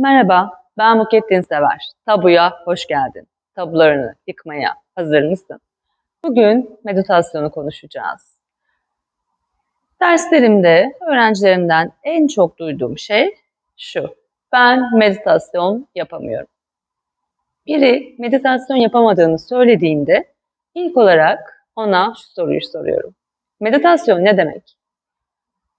Merhaba, ben Mukettin Sever. Tabuya hoş geldin. Tabularını yıkmaya hazır mısın? Bugün meditasyonu konuşacağız. Derslerimde öğrencilerimden en çok duyduğum şey şu. Ben meditasyon yapamıyorum. Biri meditasyon yapamadığını söylediğinde ilk olarak ona şu soruyu soruyorum. Meditasyon ne demek?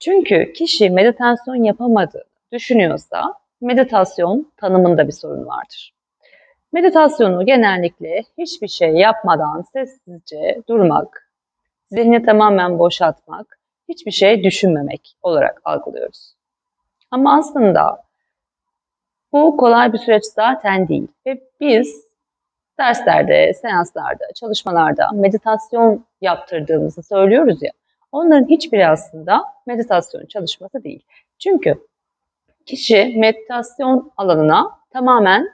Çünkü kişi meditasyon yapamadığını düşünüyorsa meditasyon tanımında bir sorun vardır. Meditasyonu genellikle hiçbir şey yapmadan sessizce durmak, zihni tamamen boşaltmak, hiçbir şey düşünmemek olarak algılıyoruz. Ama aslında bu kolay bir süreç zaten değil ve biz derslerde, seanslarda, çalışmalarda meditasyon yaptırdığımızı söylüyoruz ya. Onların hiçbiri aslında meditasyon çalışması değil. Çünkü kişi meditasyon alanına tamamen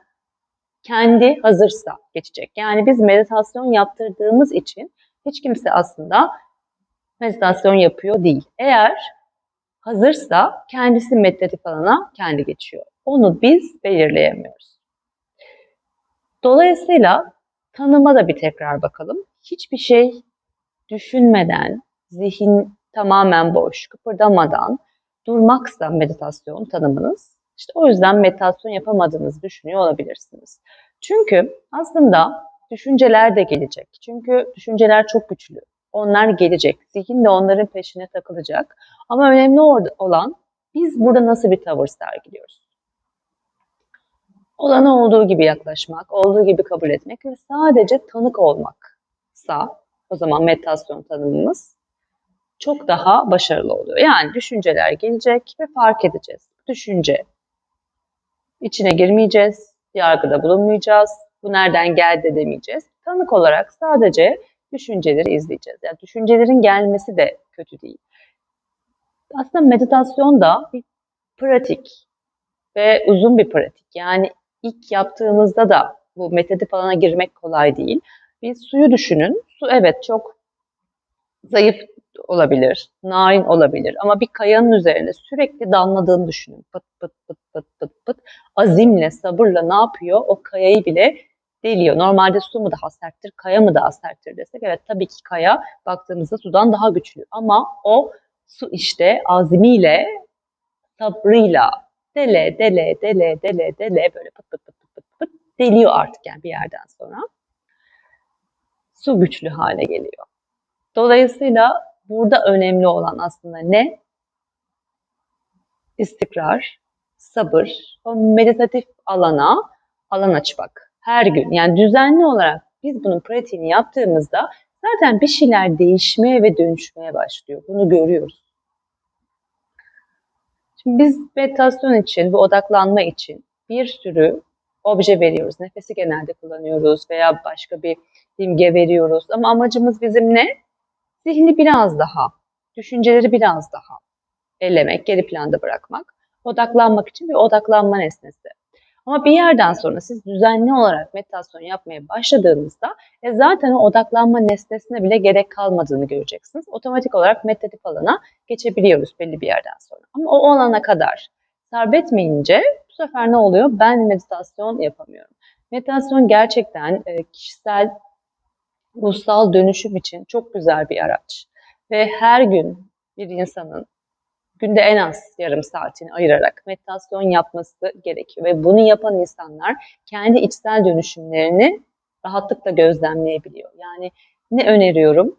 kendi hazırsa geçecek. Yani biz meditasyon yaptırdığımız için hiç kimse aslında meditasyon yapıyor değil. Eğer hazırsa kendisi meditatif alana kendi geçiyor. Onu biz belirleyemiyoruz. Dolayısıyla tanıma da bir tekrar bakalım. Hiçbir şey düşünmeden, zihin tamamen boş, kıpırdamadan durmaksa meditasyon tanımınız. İşte o yüzden meditasyon yapamadığınızı düşünüyor olabilirsiniz. Çünkü aslında düşünceler de gelecek. Çünkü düşünceler çok güçlü. Onlar gelecek. Zihin de onların peşine takılacak. Ama önemli olan biz burada nasıl bir tavır sergiliyoruz? Olana olduğu gibi yaklaşmak, olduğu gibi kabul etmek ve sadece tanık olmaksa o zaman meditasyon tanımımız çok daha başarılı oluyor. Yani düşünceler gelecek ve fark edeceğiz. Düşünce içine girmeyeceğiz, yargıda bulunmayacağız, bu nereden geldi demeyeceğiz. Tanık olarak sadece düşünceleri izleyeceğiz. Yani düşüncelerin gelmesi de kötü değil. Aslında meditasyon da bir pratik ve uzun bir pratik. Yani ilk yaptığımızda da bu meditatif alana girmek kolay değil. Bir suyu düşünün. Su evet çok zayıf olabilir, narin olabilir ama bir kayanın üzerine sürekli damladığını düşünün. Pıt pıt pıt pıt pıt pıt. Azimle, sabırla ne yapıyor? O kayayı bile deliyor. Normalde su mu daha serttir, kaya mı daha serttir desek evet tabii ki kaya baktığımızda sudan daha güçlü ama o su işte azmiyle, sabrıyla dele dele dele dele dele böyle pıt pıt pıt pıt pıt pıt deliyor artık yani bir yerden sonra. Su güçlü hale geliyor. Dolayısıyla burada önemli olan aslında ne? İstikrar, sabır, o meditatif alana alan açmak. Her gün yani düzenli olarak biz bunun pratiğini yaptığımızda zaten bir şeyler değişmeye ve dönüşmeye başlıyor. Bunu görüyoruz. Şimdi biz meditasyon için, bu odaklanma için bir sürü obje veriyoruz. Nefesi genelde kullanıyoruz veya başka bir imge veriyoruz. Ama amacımız bizim ne? Zihni biraz daha, düşünceleri biraz daha ellemek, geri planda bırakmak, odaklanmak için bir odaklanma nesnesi. Ama bir yerden sonra siz düzenli olarak meditasyon yapmaya başladığınızda e zaten o odaklanma nesnesine bile gerek kalmadığını göreceksiniz. Otomatik olarak meditatif alana geçebiliyoruz belli bir yerden sonra. Ama o alana kadar sarf etmeyince bu sefer ne oluyor? Ben meditasyon yapamıyorum. Meditasyon gerçekten e, kişisel ruhsal dönüşüm için çok güzel bir araç. Ve her gün bir insanın günde en az yarım saatini ayırarak meditasyon yapması gerekiyor. Ve bunu yapan insanlar kendi içsel dönüşümlerini rahatlıkla gözlemleyebiliyor. Yani ne öneriyorum?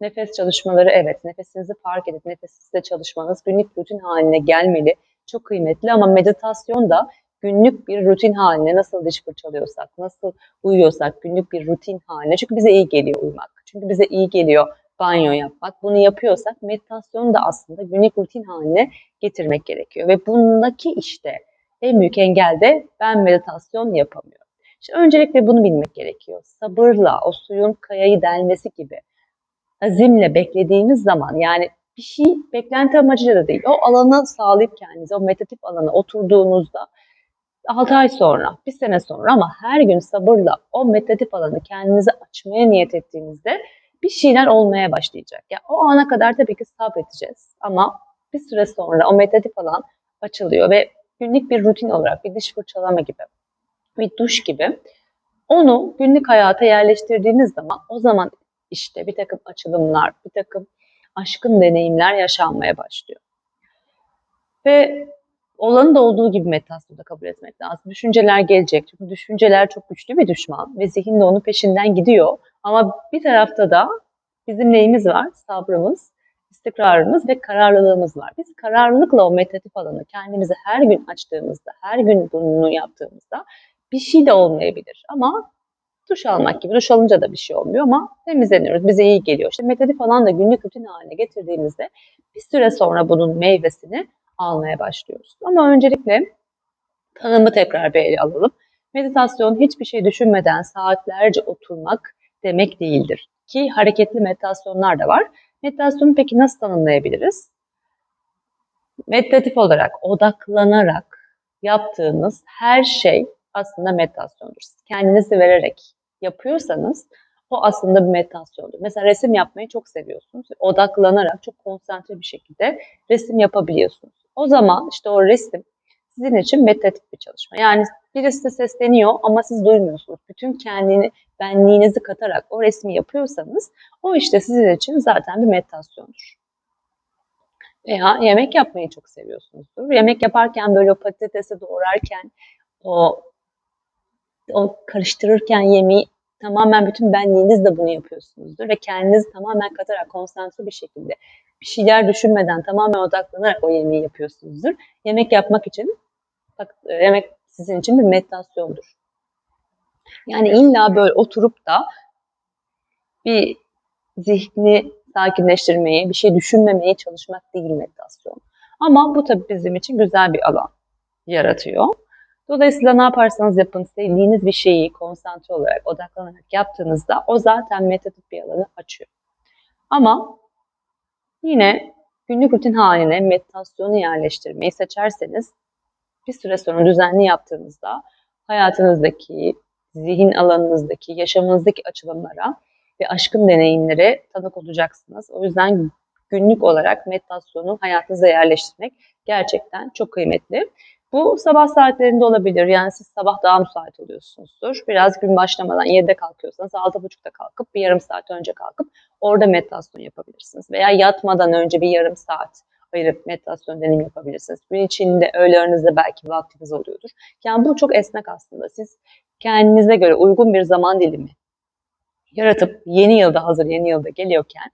Nefes çalışmaları evet, nefesinizi fark edip nefesinizde çalışmanız günlük rutin haline gelmeli. Çok kıymetli ama meditasyon da günlük bir rutin haline nasıl diş fırçalıyorsak, nasıl uyuyorsak günlük bir rutin haline. Çünkü bize iyi geliyor uyumak. Çünkü bize iyi geliyor banyo yapmak. Bunu yapıyorsak meditasyonu da aslında günlük rutin haline getirmek gerekiyor. Ve bundaki işte en büyük engel de ben meditasyon yapamıyorum. İşte öncelikle bunu bilmek gerekiyor. Sabırla o suyun kayayı delmesi gibi azimle beklediğimiz zaman yani bir şey beklenti amacıyla da değil. O alanı sağlayıp kendinize, o meditatif alana oturduğunuzda 6 ay sonra, bir sene sonra ama her gün sabırla o meditatif alanı kendinize açmaya niyet ettiğinizde bir şeyler olmaya başlayacak. Ya o ana kadar tabii ki sabredeceğiz ama bir süre sonra o meditatif alan açılıyor ve günlük bir rutin olarak bir diş fırçalama gibi, bir duş gibi onu günlük hayata yerleştirdiğiniz zaman o zaman işte bir takım açılımlar, bir takım aşkın deneyimler yaşanmaya başlıyor. Ve olanı da olduğu gibi meditasyonda kabul etmek lazım. Düşünceler gelecek. Çünkü düşünceler çok güçlü bir düşman ve zihin de onun peşinden gidiyor. Ama bir tarafta da bizim neyimiz var? Sabrımız, istikrarımız ve kararlılığımız var. Biz kararlılıkla o meditatif alanı kendimizi her gün açtığımızda, her gün bunu yaptığımızda bir şey de olmayabilir. Ama duş almak gibi. Duş alınca da bir şey olmuyor ama temizleniyoruz. Bize iyi geliyor. İşte meditatif falan da günlük rutin haline getirdiğimizde bir süre sonra bunun meyvesini almaya başlıyoruz. Ama öncelikle tanımı tekrar bir ele alalım. Meditasyon hiçbir şey düşünmeden saatlerce oturmak demek değildir. Ki hareketli meditasyonlar da var. Meditasyonu peki nasıl tanımlayabiliriz? Meditatif olarak, odaklanarak yaptığınız her şey aslında meditasyondur. Kendinizi vererek yapıyorsanız o aslında bir meditasyondur. Mesela resim yapmayı çok seviyorsunuz. Odaklanarak çok konsantre bir şekilde resim yapabiliyorsunuz. O zaman işte o resim sizin için meditatif bir çalışma. Yani birisi sesleniyor ama siz duymuyorsunuz. Bütün kendini, benliğinizi katarak o resmi yapıyorsanız o işte sizin için zaten bir meditasyondur. Veya yemek yapmayı çok seviyorsunuzdur. Yemek yaparken böyle o patatesi doğrarken o o karıştırırken yemeği tamamen bütün benliğinizle bunu yapıyorsunuzdur ve kendinizi tamamen katarak konsantre bir şekilde bir şeyler düşünmeden tamamen odaklanarak o yemeği yapıyorsunuzdur. Yemek yapmak için bak, e, yemek sizin için bir meditasyondur. Yani illa böyle oturup da bir zihni sakinleştirmeyi, bir şey düşünmemeye çalışmak değil meditasyon. Ama bu tabii bizim için güzel bir alan yaratıyor. Dolayısıyla ne yaparsanız yapın sevdiğiniz bir şeyi konsantre olarak, odaklanarak yaptığınızda o zaten meditatif bir alanı açıyor. Ama yine günlük rutin haline meditasyonu yerleştirmeyi seçerseniz bir süre sonra düzenli yaptığınızda hayatınızdaki, zihin alanınızdaki, yaşamınızdaki açılımlara ve aşkın deneyimlere tanık olacaksınız. O yüzden günlük olarak meditasyonu hayatınıza yerleştirmek gerçekten çok kıymetli. Bu sabah saatlerinde olabilir. Yani siz sabah daha müsait oluyorsunuzdur. Biraz gün başlamadan 7'de kalkıyorsanız 6.30'da kalkıp bir yarım saat önce kalkıp orada meditasyon yapabilirsiniz. Veya yatmadan önce bir yarım saat ayırıp meditasyon deneyim yapabilirsiniz. Gün içinde öğle aranızda belki vaktiniz oluyordur. Yani bu çok esnek aslında. Siz kendinize göre uygun bir zaman dilimi yaratıp yeni yılda hazır yeni yılda geliyorken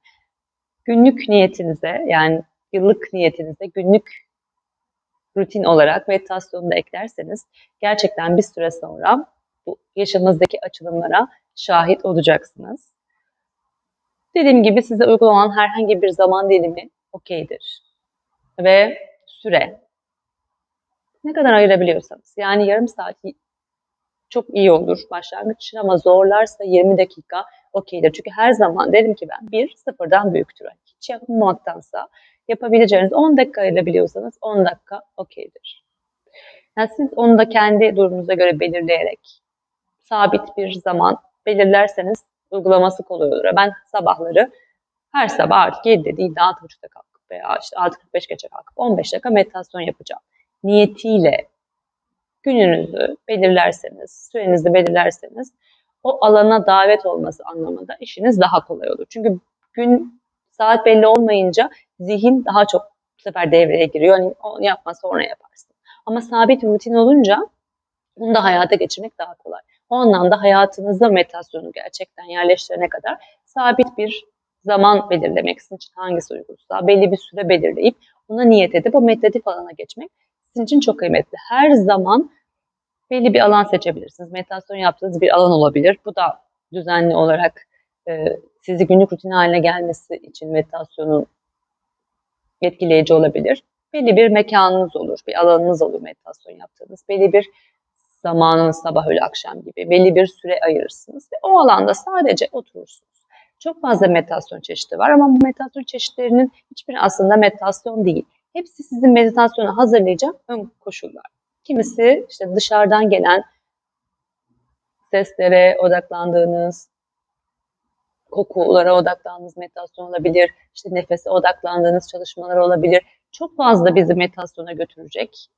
günlük niyetinize yani yıllık niyetinize günlük rutin olarak meditasyonu da eklerseniz gerçekten bir süre sonra bu yaşamınızdaki açılımlara şahit olacaksınız. Dediğim gibi size uygun olan herhangi bir zaman dilimi okeydir. Ve süre. Ne kadar ayırabiliyorsanız. Yani yarım saat çok iyi olur başlangıç için ama zorlarsa 20 dakika okeydir. Çünkü her zaman dedim ki ben bir sıfırdan büyüktür. Hiç yapmamaktansa yapabileceğiniz 10 dakika ayırabiliyorsanız 10 dakika okeydir. Yani siz onu da kendi durumunuza göre belirleyerek sabit bir zaman belirlerseniz uygulaması kolay olur. Ben sabahları her sabah artık 7'de değil de 6.30'da kalkıp veya işte 6.45 geçe kalkıp 15 dakika meditasyon yapacağım. Niyetiyle gününüzü belirlerseniz, sürenizi belirlerseniz o alana davet olması anlamında işiniz daha kolay olur. Çünkü gün saat belli olmayınca zihin daha çok bu sefer devreye giriyor. Hani onu yapma sonra yaparsın. Ama sabit rutin olunca bunu da hayata geçirmek daha kolay. O anlamda hayatınızda meditasyonu gerçekten yerleştirene kadar sabit bir zaman belirlemek sizin için hangisi uygunsa belli bir süre belirleyip buna niyet edip o meditatif alana geçmek sizin için çok kıymetli. Her zaman belli bir alan seçebilirsiniz. Meditasyon yaptığınız bir alan olabilir. Bu da düzenli olarak e, sizi günlük rutin haline gelmesi için meditasyonun etkileyici olabilir. Belli bir mekanınız olur, bir alanınız olur meditasyon yaptığınız. Belli bir zamanınız sabah öğle akşam gibi belli bir süre ayırırsınız ve o alanda sadece oturursunuz. Çok fazla meditasyon çeşidi var ama bu meditasyon çeşitlerinin hiçbiri aslında meditasyon değil. Hepsi sizin meditasyonu hazırlayacak ön koşullar. Kimisi işte dışarıdan gelen seslere odaklandığınız, kokulara odaklandığınız meditasyon olabilir, işte nefese odaklandığınız çalışmalar olabilir. Çok fazla bizi meditasyona götürecek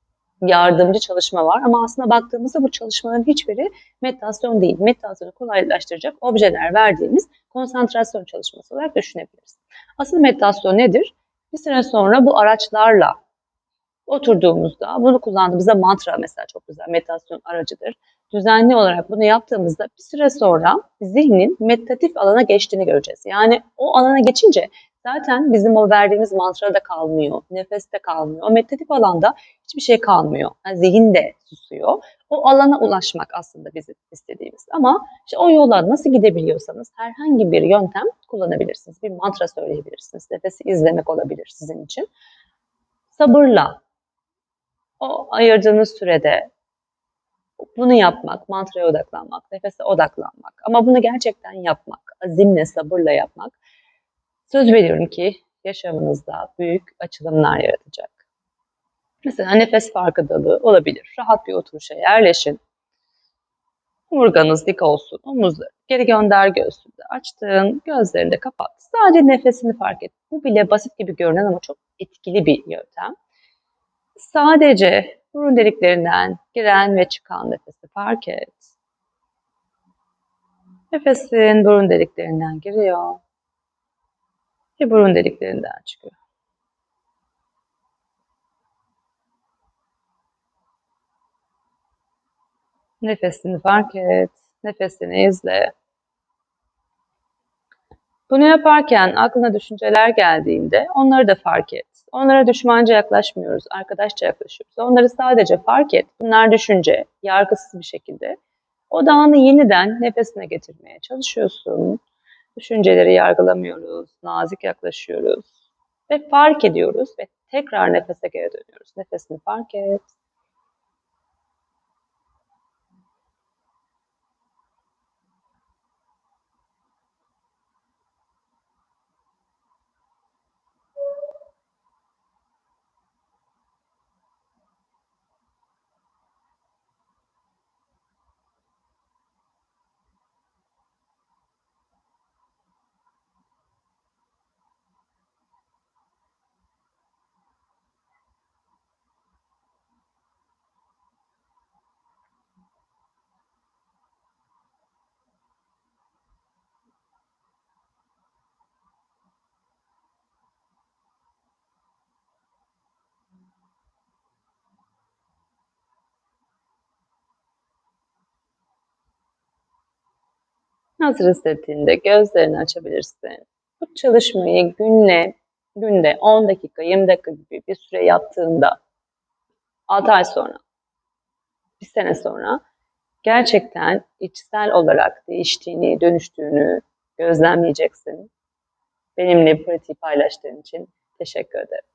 yardımcı çalışma var ama aslında baktığımızda bu çalışmaların hiçbiri meditasyon değil. Meditasyonu kolaylaştıracak objeler verdiğimiz konsantrasyon çalışması olarak düşünebiliriz. Aslında meditasyon nedir? Bir süre sonra bu araçlarla oturduğumuzda bunu kullandığımızda mantra mesela çok güzel meditasyon aracıdır. Düzenli olarak bunu yaptığımızda bir süre sonra zihnin meditatif alana geçtiğini göreceğiz. Yani o alana geçince zaten bizim o verdiğimiz mantra da kalmıyor, nefes de kalmıyor. O meditatif alanda hiçbir şey kalmıyor. Yani zihin de susuyor. O alana ulaşmak aslında bizim istediğimiz. Ama işte o yola nasıl gidebiliyorsanız herhangi bir yöntem kullanabilirsiniz. Bir mantra söyleyebilirsiniz. Nefesi izlemek olabilir sizin için. Sabırla o ayırdığınız sürede bunu yapmak, mantraya odaklanmak, nefese odaklanmak ama bunu gerçekten yapmak, azimle, sabırla yapmak söz veriyorum ki yaşamınızda büyük açılımlar yaratacak. Mesela nefes farkındalığı olabilir. Rahat bir oturuşa yerleşin. Omurganız dik olsun. Omuzları geri gönder göğsünde. Açtın, gözlerini de kapat. Sadece nefesini fark et. Bu bile basit gibi görünen ama çok etkili bir yöntem. Sadece burun deliklerinden giren ve çıkan nefesi fark et. Nefesin burun deliklerinden giriyor ve burun deliklerinden çıkıyor. Nefesini fark et, nefesini izle. Bunu yaparken aklına düşünceler geldiğinde onları da fark et. Onlara düşmanca yaklaşmıyoruz, arkadaşça yaklaşıyoruz. Onları sadece fark et. Bunlar düşünce, yargısız bir şekilde. Odağını yeniden nefesine getirmeye çalışıyorsun. Düşünceleri yargılamıyoruz, nazik yaklaşıyoruz ve fark ediyoruz ve tekrar nefese geri dönüyoruz. Nefesini fark et. Hazır hissettiğinde gözlerini açabilirsin. Bu çalışmayı günle, günde 10 dakika, 20 dakika gibi bir süre yaptığında 6 ay sonra, bir sene sonra gerçekten içsel olarak değiştiğini, dönüştüğünü gözlemleyeceksin. Benimle pratiği paylaştığın için teşekkür ederim.